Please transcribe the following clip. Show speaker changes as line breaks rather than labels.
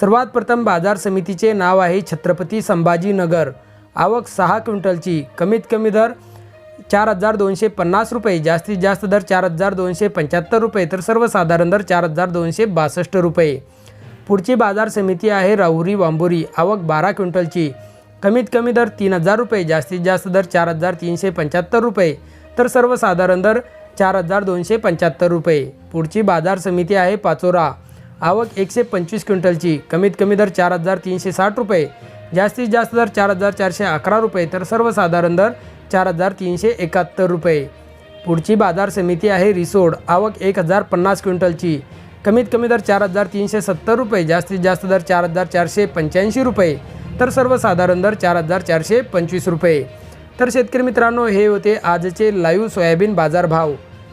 सर्वात प्रथम बाजार समितीचे नाव आहे छत्रपती संभाजीनगर. आवक सहा क्विंटलची. कमीत कमी दर चार हजार दोनशे पन्नास रुपये. जास्तीत जास्त दर चार हजार दोनशे पंच्याहत्तर रुपये. तर सर्वसाधारण दर चार हजार दोनशे बासष्ट रुपये. पुढची बाजार समिती आहे राहुरी वांबोरी. आवक बारा क्विंटलची. कमीत कमी दर तीन हजार रुपये. जास्तीत जास्त दर चार हजार तीनशे पंच्याहत्तर रुपये. तर सर्वसाधारण दर चार हजार दोनशे पंच्याहत्तर रुपये. पुढची बाजार समिती आहे पाचोरा. आवक एकशे पंचवीस क्विंटलची. कमीत कमी दर चार हजार तीनशे साठ रुपये. जास्तीत जास्त दर चार हजार चारशे अकरा रुपये. तर सर्वसाधारण दर चार हजार तीनशे एकाहत्तर रुपये. पुढची बाजार समिती आहे रिसोड. आवक एक हजार पन्नास क्विंटलची. कमीत कमी दर चार हजार तीनशे सत्तर रुपये. जास्तीत जास्त दर चार हजार चारशे पंच्याऐंशी रुपये. तर सर्वसाधारण दर चार हजार चारशे पंचवीस रुपये. तर शेतकरी मित्रांनो हे होते आजचे लाईव्ह सोयाबीन बाजारभाव.